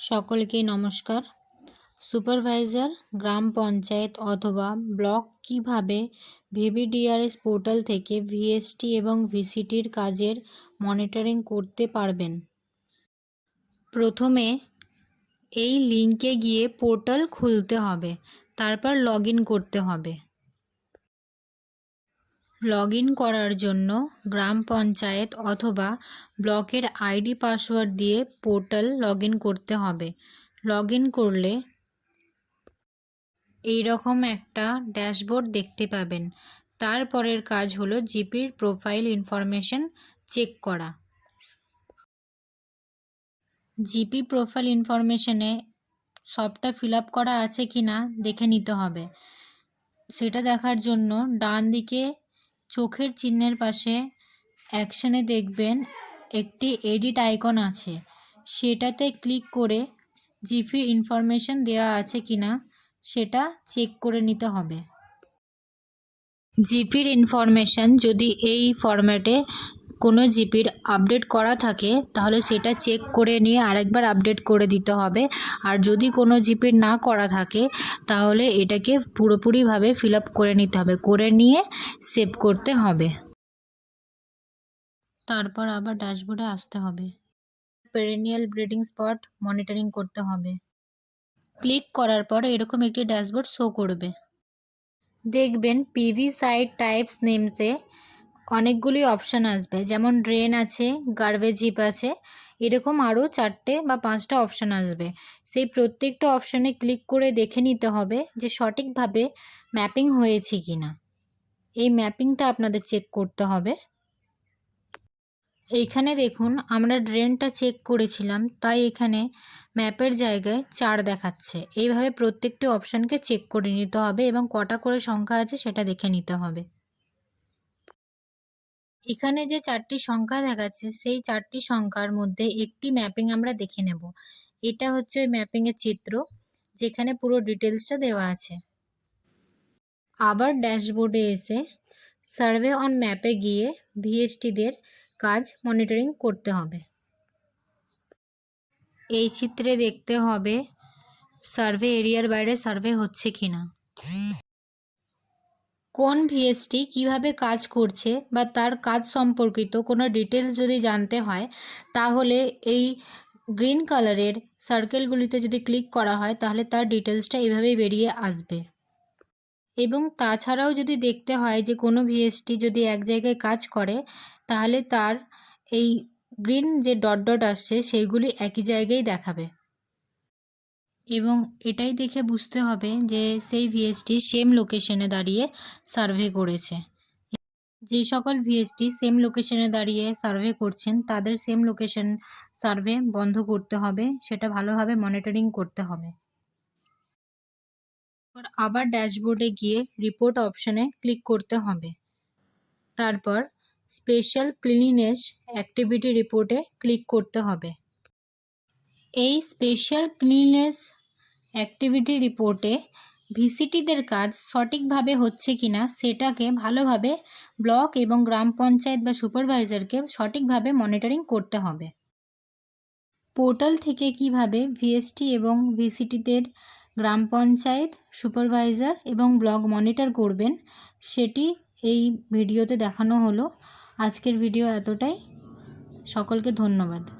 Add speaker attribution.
Speaker 1: সকলকে নমস্কার। সুপারভাইজার, গ্রাম পঞ্চায়েত অথবা ব্লক কীভাবে ভিভিডিআরএস পোর্টাল থেকে ভিএসটি এবং ভিসিটির কাজের মনিটরিং করতে পারবেন? প্রথমে এই লিঙ্কে গিয়ে পোর্টাল খুলতে হবে, তারপর লগ করতে হবে। লগ ইন করার জন্য গ্রাম পঞ্চায়েত অথবা ব্লকের আইডি পাসওয়ার্ড দিয়ে পোর্টাল লগ ইন করতে হবে। লগ ইন করলে এই রকম একটা ড্যাশবোর্ড দেখতে পাবেন। তারপরের কাজ হলো জিপির প্রোফাইল ইনফরমেশন চেক করা। জিপি প্রোফাইল ইনফরমেশনে সবটা ফিল আপ করা আছে কি না দেখে নিতে হবে। সেটা দেখার জন্য ডান দিকে চোখের চিহ্নের পাশে অ্যাকশানে দেখবেন একটি এডিট আইকন আছে। সেটাতে ক্লিক করে জিফির ইনফরমেশন দেওয়া আছে কি না সেটা চেক করে নিতে হবে। জিপির ইনফরমেশান যদি এই ফরম্যাটে কোনো জিপির আপডেট করা থাকে, তাহলে সেটা চেক করে নিয়ে আরেকবার আপডেট করে দিতে হবে। আর যদি কোনো জিপির না করা থাকে, তাহলে এটাকে পুরোপুরিভাবে ফিল আপ করে নিতে হবে, করে নিয়ে সেভ করতে হবে। তারপর আবার ড্যাশবোর্ডে আসতে হবে। পেরেনিয়াল ব্রিডিং স্পট মনিটরিং করতে হবে। ক্লিক করার পর এরকম একটি ড্যাশবোর্ড শো করবে। দেখবেন পিভি সাইট টাইপস নেমসে অনেকগুলি অপশান আসবে। যেমন ড্রেন আছে গার্বেজ হিপ আছে, এরকম আরও চারটে বা পাঁচটা অপশান আসবে। সেই প্রত্যেকটা অপশানে ক্লিক করে দেখে নিতে হবে যে সঠিকভাবে ম্যাপিং হয়েছে কি না এই ম্যাপিংটা আপনাদের চেক করতে হবে। এইখানে দেখুন, আমরা ড্রেনটা চেক করেছিলাম, তাই এখানে ম্যাপের জায়গায় চার দেখাচ্ছে। এইভাবে প্রত্যেকটি অপশানকে চেক করে নিতে হবে এবং কটা করে সংখ্যা আছে সেটা দেখে নিতে হবে। এখানে যে চারটি সংখ্যা দেখাচ্ছে, সেই চারটি সংখ্যার মধ্যে একটি ম্যাপিং আমরা দেখে নেব। এটা হচ্ছে ওই ম্যাপিংয়ের চিত্র, যেখানে পুরো ডিটেলসটা দেওয়া আছে। আবার ড্যাশবোর্ডে এসে সার্ভে অন ম্যাপে গিয়ে ভিএসটিদের কাজ মনিটরিং করতে হবে। এই চিত্রে দেখতে হবে সার্ভে এরিয়ার বাইরে সার্ভে হচ্ছে কি না কোন ভিএসটি কীভাবে কাজ করছে বা তার কাজ সম্পর্কিত কোনো ডিটেলস যদি জানতে হয়, তাহলে এই গ্রিন কালারের সার্কেলগুলিতে যদি ক্লিক করা হয়, তাহলে তার ডিটেলসটা এভাবেই বেরিয়ে আসবে। এবং তাছাড়াও যদি দেখতে হয় যে কোনো ভিএসটি যদি এক জায়গায় কাজ করে, তাহলে তার এই গ্রিন যে ডট ডট আসছে, সেইগুলি একই জায়গায় দেখাবে। এবং এটাই দেখে বুঝতে হবে যে সেই ভিএসটি সেম লোকেশনে দাঁড়িয়ে সার্ভে করেছে। যে সকল ভিএসটি সেম লোকেশনে দাঁড়িয়ে সার্ভে করছেন, তাদের সেম লোকেশন সার্ভে বন্ধ করতে হবে, সেটা ভালোভাবে মনিটরিং করতে হবে। আবার ড্যাশবোর্ডে গিয়ে রিপোর্ট অপশানে ক্লিক করতে হবে। তারপর স্পেশাল ক্লিনিনেস অ্যাক্টিভিটি রিপোর্টে ক্লিক করতে হবে। এই স্পেশাল ক্লিননেস অ্যাক্টিভিটি রিপোর্টে ভিসিটিদের কাজ সঠিকভাবে হচ্ছে কি না সেটাকে ভালোভাবে ব্লক এবং গ্রাম পঞ্চায়েত বা সুপারভাইজারকে সঠিকভাবে মনিটরিং করতে হবে। পোর্টাল থেকে কীভাবে ভিএসটি এবং ভিসিটিদের গ্রাম পঞ্চায়েত, সুপারভাইজার এবং ব্লক মনিটর করবেন সেটি এই ভিডিওতে দেখানো হলো। আজকের ভিডিও এতটাই। সকলকে ধন্যবাদ।